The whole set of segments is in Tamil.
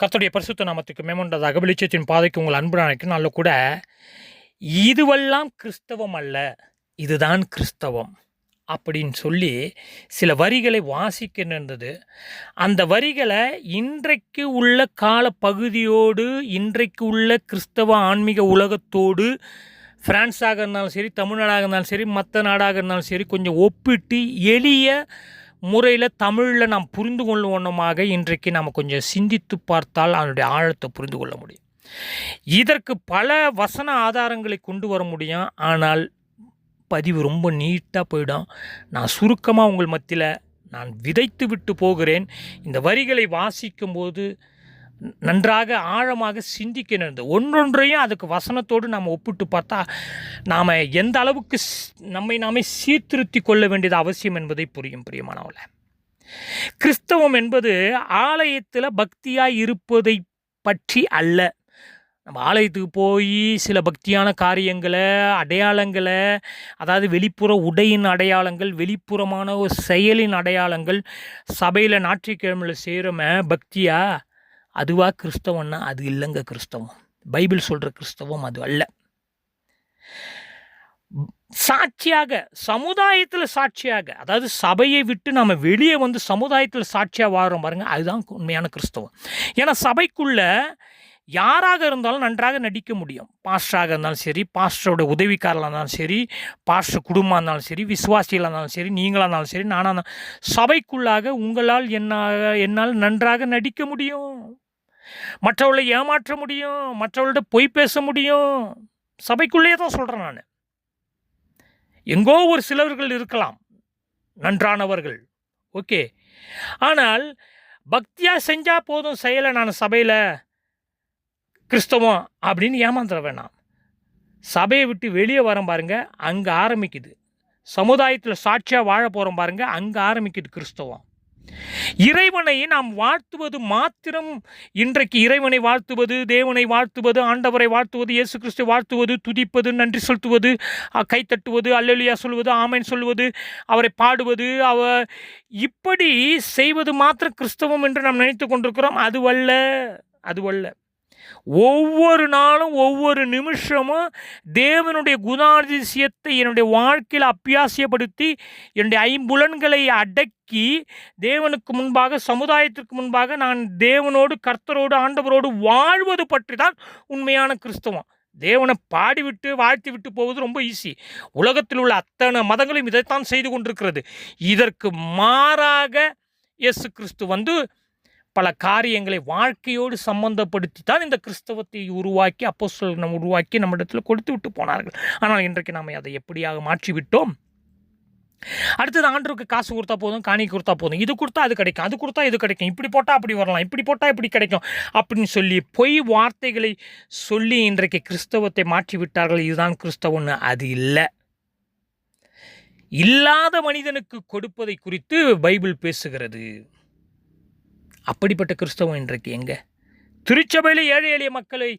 கர்த்தருடைய பரிசுத்த நாமத்துக்கு மேம்பட்டதாக வெளிச்சத்தின் பாதைக்கு உங்கள் அன்பு நாளைக்கு கூட இதுவெல்லாம் கிறிஸ்தவம் அல்ல இதுதான் கிறிஸ்தவம் அப்படின்னு சொல்லி சில வரிகளை வாசிக்க நேர்ந்தது அந்த வரிகளை இன்றைக்கு உள்ள கால பகுதியோடு இன்றைக்கு உள்ள கிறிஸ்தவ ஆன்மீக உலகத்தோடு ஃப்ரான்ஸாக இருந்தாலும் சரி தமிழ்நாடாக இருந்தாலும் சரி மற்ற நாடாக இருந்தாலும் சரி கொஞ்சம் ஒப்பிட்டு எளிய முறையில் தமிழில் நாம் புரிந்து கொள்ளுவனமாக இன்றைக்கு நாம் கொஞ்சம் சிந்தித்து பார்த்தால் அதனுடைய ஆழத்தை புரிந்து கொள்ள முடியும். இதற்கு பல வசன ஆதாரங்களை கொண்டு வர முடியும். ஆனால் பதிவு ரொம்ப நீட்டாக போயிடும். நான் சுருக்கமாக உங்கள் மத்தியில் நான் விதைத்து விட்டு போகிறேன். இந்த வரிகளை வாசிக்கும்போது நன்றாக ஆழமாக சிந்திக்க நேர்ந்தது ஒன்றொன்றையும் அதுக்கு வசனத்தோடு நாம் ஒப்பிட்டு பார்த்தா நாம் எந்த அளவுக்கு ஸ்- நம்மை நாமே சீர்திருத்தி கொள்ள வேண்டியது அவசியம் என்பதை புரியும் பிரியமானவள கிறிஸ்தவம் என்பது ஆலயத்தில் பக்தியாக இருப்பதை பற்றி அல்ல. நம்ம ஆலயத்துக்கு போய் சில பக்தியான காரியங்களை அடையாளங்களை அதாவது வெளிப்புற உடையின் அடையாளங்கள் வெளிப்புறமான ஒரு செயலின் அடையாளங்கள் சபையில் ஞாயிற்றுக்கிழமையில் செய்கிறோம பக்தியாக அதுவா கிறிஸ்தவம்னா அது இல்லைங்க கிறிஸ்தவம். பைபிள் சொல்கிற கிறிஸ்தவம் அது அல்ல. சாட்சியாக சமுதாயத்தில் சாட்சியாக அதாவது சபையை விட்டு நம்ம வெளியே வந்து சமுதாயத்தில் சாட்சியாக வாழ்கிறோம் பாருங்கள் அதுதான் உண்மையான கிறிஸ்தவம். ஏன்னா சபைக்குள்ளே யாராக இருந்தாலும் நன்றாக நடிக்க முடியும். பாஸ்டராக இருந்தாலும் சரி பாஸ்டரோட உதவிக்காரலாக இருந்தாலும் சரி பாஸ்டர் குடும்பமாக இருந்தாலும் சரி விசுவாசிகளாக இருந்தாலும் சரி நீங்களாக இருந்தாலும் சரி நானாக சபைக்குள்ளாக உங்களால் என்ன என்னால் நன்றாக நடிக்க முடியும். மற்றவர்களை ஏமாற்ற முடியும். மற்றவர்கள்ட்ட பொய் பேச முடியும். சபைக்குள்ளேயே தான் சொல்கிறேன் நான். எங்கோ ஒரு சிலவர்கள் இருக்கலாம். நன்றானவர்கள். ஓகே. ஆனால் பக்தியாக செஞ்சால் போதும் செயலை நான் சபையில் கிறிஸ்தவம் அப்படின்னு ஏமாந்துட வேணாம். சபையை விட்டு வெளியே வரோம் பாருங்கள் அங்கே ஆரம்பிக்குது. சமுதாயத்தில் சாட்சியாக வாழ போகிறோம் பாருங்கள் அங்கே ஆரம்பிக்குது கிறிஸ்தவம். இறைவனை நாம் வாழ்த்துவது மாத்திரம். இன்றைக்கு இறைவனை வாழ்த்துவது தேவனை வாழ்த்துவது ஆண்டவரை வாழ்த்துவது இயேசு கிறிஸ்து வாழ்த்துவது துதிப்பது நன்றி செலுத்துவது அஹ், கைத்தட்டுவது அல்லலியா சொல்வது ஆமைன் சொல்வது அவரை பாடுவது அவ இப்படி செய்வது மாத்திரம் கிறிஸ்தவம் என்று நாம் நினைத்து கொண்டிருக்கிறோம். அதுவல்ல அதுவல்ல. ஒவ்வொரு நாளும் ஒவ்வொரு நிமிஷமும் தேவனுடைய குணாதிசயத்தை என்னுடைய வாழ்க்கையில் அப்பியாசியப்படுத்தி என்னுடைய ஐம்புலன்களை அடக்கி தேவனுக்கு முன்பாக சமுதாயத்திற்கு முன்பாக நான் தேவனோடு கர்த்தரோடு ஆண்டவரோடு வாழ்வது பற்றி தான் உண்மையான கிறிஸ்தவம். தேவனை பாடிவிட்டு வாழ்த்தி விட்டு போவது ரொம்ப ஈஸி உலகத்தில் உள்ள அத்தனை மதங்களும் இதைத்தான் செய்து கொண்டிருக்கிறது. இதற்கு மாறாக இயேசு கிறிஸ்து வந்து பல காரியங்களை வாழ்க்கையோடு சம்பந்தப்படுத்தி தான் இந்த கிறிஸ்தவத்தை உருவாக்கி அப்போ நம்ம உருவாக்கி நம்மிடத்தில் கொடுத்து விட்டு போனார்கள். ஆனால் இன்றைக்கு நாம் அதை எப்படியாக மாற்றிவிட்டோம்? அடுத்தது ஆண்டருக்கு காசு கொடுத்தா போதும் காணி கொடுத்தா போதும். இது கொடுத்தா அது கிடைக்கும் அது கொடுத்தா இது கிடைக்கும். இப்படி போட்டால் அப்படி வரலாம் இப்படி போட்டால் இப்படி கிடைக்கும் அப்படின்னு சொல்லி பொய் வார்த்தைகளை சொல்லி இன்றைக்கு கிறிஸ்தவத்தை மாற்றி விட்டார்கள் இதுதான் கிறிஸ்தவன்னு அது இல்லை. இல்லாத மனிதனுக்கு கொடுப்பதை குறித்து பைபிள் பேசுகிறது. அப்படிப்பட்ட கிறிஸ்தவம் இன்றைக்கு எங்க? திருச்சபையில் ஏழை எளிய மக்களை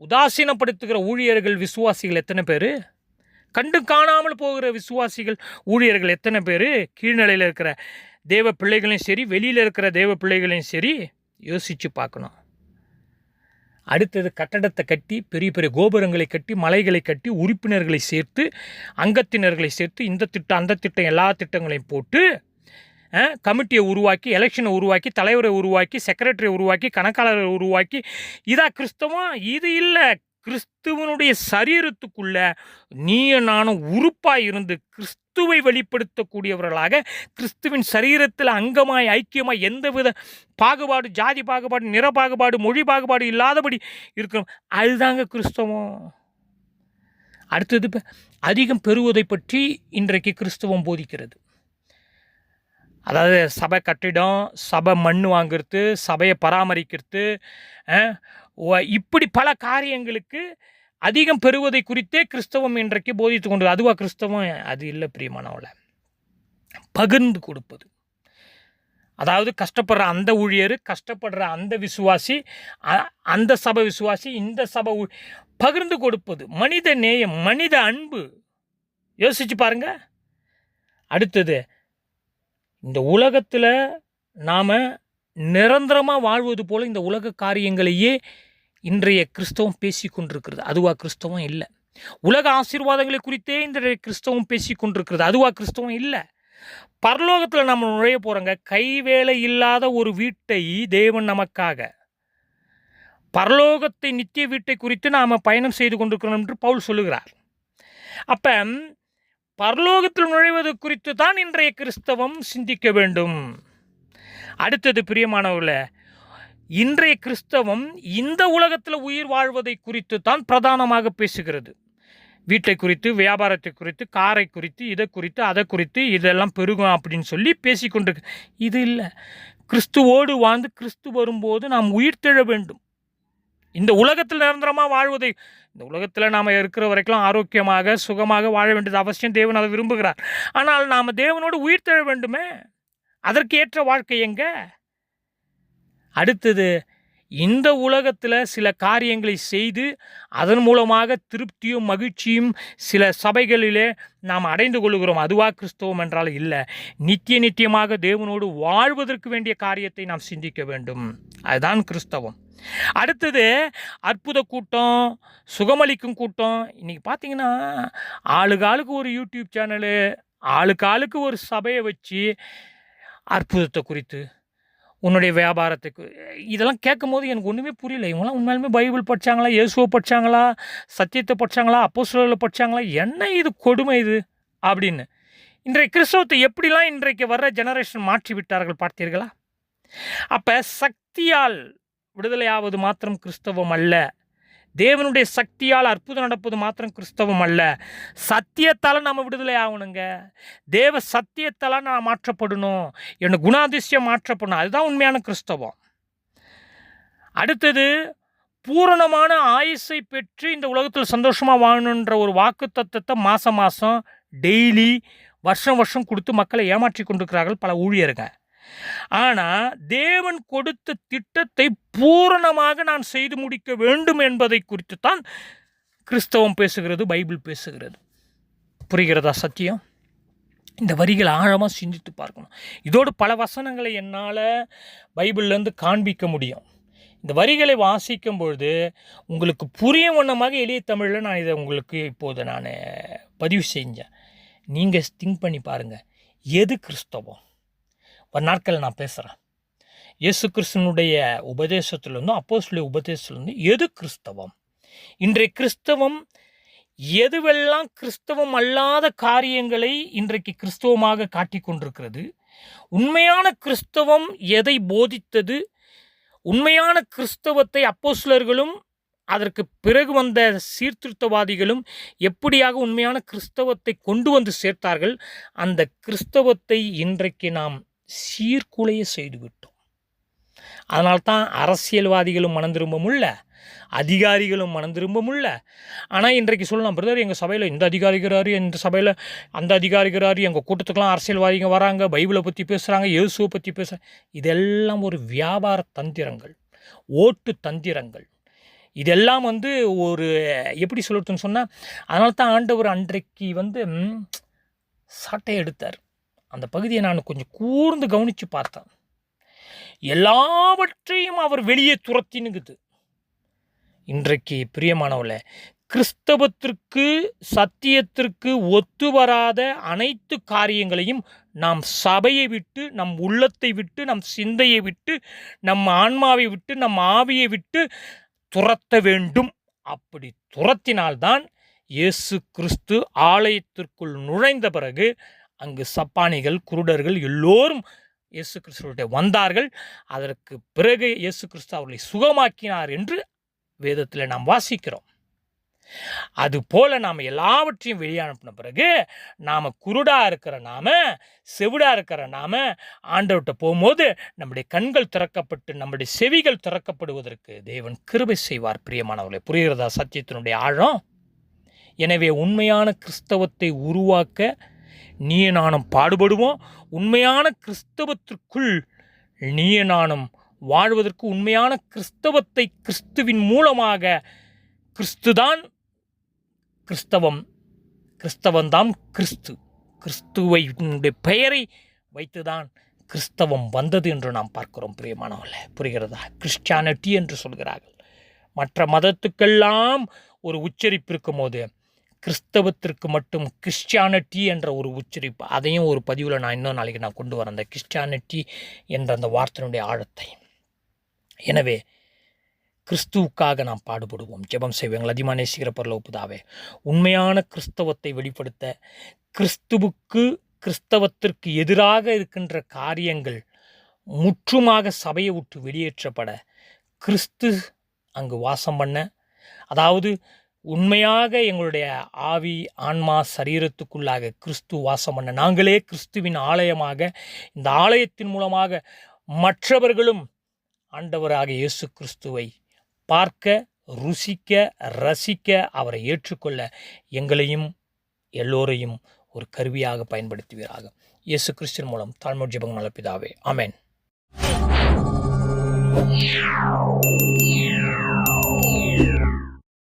உதாசீனப்படுத்துகிற ஊழியர்கள் விசுவாசிகள் எத்தனை பேர்? கண்டு காணாமல் போகிற விசுவாசிகள் ஊழியர்கள் எத்தனை பேர்? கீழ்நிலையில் இருக்கிற தேவ பிள்ளைகளையும் சரி வெளியில் இருக்கிற தேவ பிள்ளைகளையும் சரி யோசித்து பார்க்கணும். அடுத்தது கட்டடத்தை கட்டி பெரிய பெரிய கோபுரங்களை கட்டி மலைகளை கட்டி உறுப்பினர்களை சேர்த்து அங்கத்தினர்களை சேர்த்து இந்த திட்டம் அந்த திட்டம் எல்லா திட்டங்களையும் போட்டு கமிட்டியை உருவாக்கி எலெக்ஷனை உருவாக்கி தலைவரை உருவாக்கி செக்ரட்டரியை உருவாக்கி கணக்காளரை உருவாக்கி இதாக கிறிஸ்தவம் இது இல்லை. கிறிஸ்துவனுடைய சரீரத்துக்குள்ள நீயும் நானும் உறுப்பாய் இருந்து கிறிஸ்துவை வெளிப்படுத்தக்கூடியவர்களாக கிறிஸ்துவின் சரீரத்தில் அங்கமாய் ஐக்கியமாய் எந்தவித பாகுபாடு ஜாதி பாகுபாடு நிற பாகுபாடு மொழி பாகுபாடு இல்லாதபடி இருக்கிறோம். அதுதாங்க கிறிஸ்தவம். அடுத்தது அதிகம் பெறுவதை பற்றி இன்றைக்கு கிறிஸ்தவம் போதிக்கிறது. அதாவது சபை கட்டிடம் சபை மண் வாங்கிறது சபையை பராமரிக்கிறது இப்படி பல காரியங்களுக்கு அதிகம் பெறுவதை குறித்தே கிறிஸ்தவம் இன்றைக்கு போதித்து கொண்டு அதுவா கிறிஸ்தவம்? அது இல்லை பிரியமானவளை. பகிர்ந்து கொடுப்பது. அதாவது கஷ்டப்படுற அந்த ஊழியர் கஷ்டப்படுற அந்த விசுவாசி அ- அந்த சபை விசுவாசி இந்த சபை ஊ- பகிர்ந்து கொடுப்பது. மனித நேயம் மனித அன்பு. யோசிச்சு பாருங்க. அடுத்தது இந்த உலகத்தில் நாம் நிரந்தரமாக வாழ்வது போல் இந்த உலக காரியங்களையே இன்றைய கிறிஸ்தவம் பேசி கொண்டிருக்கிறது. அதுவாக கிறிஸ்தவம் இல்லை. உலக ஆசீர்வாதங்களை குறித்தே இன்றைய கிறிஸ்தவம் பேசி கொண்டிருக்கிறது. அதுவாக கிறிஸ்தவம் இல்லை. பரலோகத்தில் நம்ம நுழைய போகிறோங்க கைவேலை இல்லாத ஒரு வீட்டை தேவன் நமக்காக. பரலோகத்தை நித்திய வீட்டை குறித்து நாம் பயணம் செய்து கொண்டிருக்கிறோம் என்று பவுல் சொல்லுகிறார். அப்போ பரலோகத்தில் நுழைவது குறித்து தான் இன்றைய கிறிஸ்தவம் சிந்திக்க வேண்டும். அடுத்தது பிரியமானவர்களே இன்றைய கிறிஸ்தவம் இந்த உலகத்தில் உயிர் வாழ்வதை குறித்து தான் பிரதானமாக பேசுகிறது. வீட்டை குறித்து வியாபாரத்தை குறித்து காரை குறித்து இதை குறித்து அதை குறித்து இதெல்லாம் பெருகும் அப்படின்னு சொல்லி பேசிக்கொண்டிருக்கு. இது இல்லை. கிறிஸ்துவோடு வாழ்ந்து கிறிஸ்து வரும்போது நாம் உயிர் தெழ வேண்டும். இந்த உலகத்தில் நிரந்தரமாக வாழ்வதை இந்த உலகத்தில் நாம் இருக்கிற வரைக்கும் ஆரோக்கியமாக சுகமாக வாழ வேண்டியது அவசியம். தேவன் அதை விரும்புகிறார். ஆனால் நாம் தேவனோடு உயிர் தெழ வேண்டுமே? அதற்கு ஏற்ற வாழ்க்கை எங்க? அடுத்தது இந்த உலகத்தில் சில காரியங்களை செய்து அதன் மூலமாக திருப்தியும் மகிழ்ச்சியும் சில சபைகளிலே நாம் அடைந்து கொள்கிறோம். அதுவா கிறிஸ்தவம் என்றால் இல்லை. நித்திய நித்தியமாக தேவனோடு வாழ்வதற்கு வேண்டிய காரியத்தை நாம் சிந்திக்க வேண்டும். அதுதான் கிறிஸ்தவம். அடுத்தது அற்புத கூட்டம் சுகமளிக்கும் கூட்டம். இன்றைக்கி பார்த்தீங்கன்னா ஆளுக்கு ஆளுக்கு ஒரு யூடியூப் சேனலு ஆளுக்கு ஆளுக்கு ஒரு சபையை வச்சு அற்புதத்தை குறித்து உன்னுடைய வியாபாரத்துக்கு இதெல்லாம் கேட்கும் போது எனக்கு ஒன்றுமே புரியல. இவங்களாம் உண்மையாலுமே பைபிள் படித்தாங்களா இயேசுவை படித்தாங்களா சத்தியத்தை படித்தாங்களா அப்போ படித்தாங்களா என்ன இது கொடுமை இது அப்படின்னு. இன்றைய கிறிஸ்தவத்தை எப்படிலாம் இன்றைக்கு வர்ற ஜெனரேஷன் மாற்றி விட்டார்கள் பார்த்தீர்களா? அப்போ சக்தியால் விடுதலையாவது மாத்திரம் கிறிஸ்தவம் அல்ல. தேவனுடைய சக்தியால் அற்புதம் நடப்பது மாத்திரம் கிறிஸ்தவம் அல்ல. சத்தியத்தால் நம்ம விடுதலை ஆகணுங்க. தேவ சத்தியத்தால் நான் மாற்றப்படணும். என் குணாதிசயம் மாற்றப்படணும். அதுதான் உண்மையான கிறிஸ்தவம். அடுத்தது பூரணமான ஆயுசை பெற்று இந்த உலகத்தில் சந்தோஷமாக வாழணுன்ற ஒரு வாக்கு தத்துவத்தை மாதம் மாதம் டெய்லி வருஷம் வருஷம் கொடுத்து மக்களை ஏமாற்றி கொண்டிருக்கிறார்கள் பல ஊழியர்கள். ஆனால் தேவன் கொடுத்த திட்டத்தை பூரணமாக நான் செய்து முடிக்க வேண்டும் என்பதை குறித்து தான் கிறிஸ்தவம் பேசுகிறது பைபிள் பேசுகிறது. புரிகிறதா சத்தியம்? இந்த வரிகள் ஆழமாக சிந்தித்து பார்க்கணும். இதோடு பல வசனங்களை என்னால் பைபிள்லேருந்து காண்பிக்க முடியும். இந்த வரிகளை வாசிக்கும் பொழுது உங்களுக்கு புரிய வண்ணமாக எளிய தமிழில் நான் இதை உங்களுக்கு இப்போது நான் பதிவு செஞ்சேன். நீங்கள் திங்க் பண்ணி பாருங்கள் எது கிறிஸ்தவம்? ஒரு நாட்கள் நான் பேசுகிறேன் இயேசு கிறிஸ்தனுடைய உபதேசத்திலிருந்தும் அப்போஸ்லுடைய உபதேசத்திலிருந்து எது கிறிஸ்தவம்? இன்றைய கிறிஸ்தவம் எதுவெல்லாம் கிறிஸ்தவம் அல்லாத காரியங்களை இன்றைக்கு கிறிஸ்தவமாக காட்டிக் கொண்டிருக்கிறது? உண்மையான கிறிஸ்தவம் எதை போதித்தது? உண்மையான கிறிஸ்தவத்தை அப்போஸ்லர்களும் அதற்கு பிறகு வந்த சீர்திருத்தவாதிகளும் எப்படியாக உண்மையான கிறிஸ்தவத்தை கொண்டு வந்து சேர்த்தார்கள்? அந்த கிறிஸ்தவத்தை இன்றைக்கு நாம் சீர்குலைய செய்துவிட்டோம். அதனால்தான் அரசியல்வாதிகளும் மனம் திரும்ப முடியல அதிகாரிகளும் மனம் திரும்ப முடியல ஆனால் இன்றைக்கு சொல்லலாம் பிரதர் எங்கள் சபையில் இந்த அதிகாரிகிறாரு இந்த சபையில் அந்த அதிகாரிகிறார் எங்கள் கூட்டத்துக்கெல்லாம் அரசியல்வாதிங்க வராங்க பைபிளை பற்றி பேசுகிறாங்க இயேசுவை பற்றி பேச இதெல்லாம் ஒரு வியாபார தந்திரங்கள் ஓட்டு தந்திரங்கள். இதெல்லாம் வந்து ஒரு எப்படி சொல்லட்டுன்னு சொன்னால் அதனால தான் ஆண்டவர் அன்றைக்கு வந்து சட்டை எடுத்தார். அந்த பகுதியை நான் கொஞ்சம் கூர்ந்து கவனித்து பார்த்தேன். எல்லாவற்றையும் அவர் வெளியே துரத்தினுங்குது. இன்றைக்கு பிரியமானவள கிறிஸ்தவத்திற்கு சத்தியத்திற்கு ஒத்து வராத அனைத்து காரியங்களையும் நாம் சபையை விட்டு நம் உள்ளத்தை விட்டு நம் சிந்தையை விட்டு நம் ஆன்மாவை விட்டு நம் ஆவியை விட்டு துரத்த வேண்டும். அப்படி துரத்தினால்தான் இயேசு கிறிஸ்து ஆலயத்திற்குள் நுழைந்த பிறகு அங்கு சப்பானிகள் குருடர்கள் எல்லோரும் இயேசு கிறிஸ்துவிட வந்தார்கள். அதற்கு பிறகு இயேசு கிறிஸ்து அவர்களை சுகமாக்கினார் என்று வேதத்தில் நாம் வாசிக்கிறோம். அதுபோல நாம் எல்லாவற்றையும் வெளியே அனுப்பின பிறகு நாம் குருடாக இருக்கிற நாம செவிடாக இருக்கிற நாம ஆண்டவர்கிட்ட போகும்போது நம்முடைய கண்கள் திறக்கப்பட்டு நம்முடைய செவிகள் திறக்கப்படுவதற்கு தேவன் கிருபை செய்வார். பிரியமானவர்களை புரிகிறதா சத்தியத்தினுடைய ஆழம்? எனவே உண்மையான கிறிஸ்தவத்தை உருவாக்க நீய நானும் பாடுபடுவோம். உண்மையான கிறிஸ்தவத்திற்குள் நீய நானும் வாழ்வதற்கு உண்மையான கிறிஸ்தவத்தை கிறிஸ்துவின் மூலமாக கிறிஸ்துதான் கிறிஸ்தவம். கிறிஸ்தவன்தான் கிறிஸ்து. கிறிஸ்துவை பெயரை வைத்துதான் கிறிஸ்தவம் வந்தது என்று நாம் பார்க்கிறோம் பிரியமானவர்களே. புரிகிறதா? கிறிஸ்டியானிட்டி என்று சொல்கிறார்கள். மற்ற மதத்துக்கெல்லாம் ஒரு உச்சரிப்பு இருக்கும்போது கிறிஸ்தவத்திற்கு மட்டும் கிறிஸ்டியானிட்டி என்ற ஒரு உச்சரிப்பு. அதையும் ஒரு பதிவில் நான் இன்னும் நாளைக்கு நான் கொண்டு வரேன். அந்த கிறிஸ்டியானிட்டி என்ற அந்த வார்த்தையினுடைய ஆழத்தை. எனவே கிறிஸ்துவுக்காக நாம் பாடுபடுவோம். ஜெபம் செய்வோம். அதிகமாக நேசிக்கிற ஒப்புதாவே. உண்மையான கிறிஸ்தவத்தை வெளிப்படுத்த கிறிஸ்துவுக்கு கிறிஸ்தவத்திற்கு எதிராக இருக்கின்ற காரியங்கள் முற்றுமாக சபையை விட்டு வெளியேற்றப்பட கிறிஸ்து அங்கு வாசம் பண்ண அதாவது உண்மையாக எங்களுடைய ஆவி ஆன்மா சரீரத்துக்குள்ளாக கிறிஸ்து வாசம் பண்ண நாங்களே கிறிஸ்துவின் ஆலயமாக இந்த ஆலயத்தின் மூலமாக மற்றவர்களும் ஆண்டவராக இயேசு கிறிஸ்துவை பார்க்க ருசிக்க ரசிக்க அவரை ஏற்றுக்கொள்ள எங்களையும் எல்லோரையும் ஒரு கருவியாக பயன்படுத்துவீராக. இயேசு கிறிஸ்தின் மூலம் தாழ்மொழி ஜெபம் நலப்பிதாவே பிதாவே. Yeah.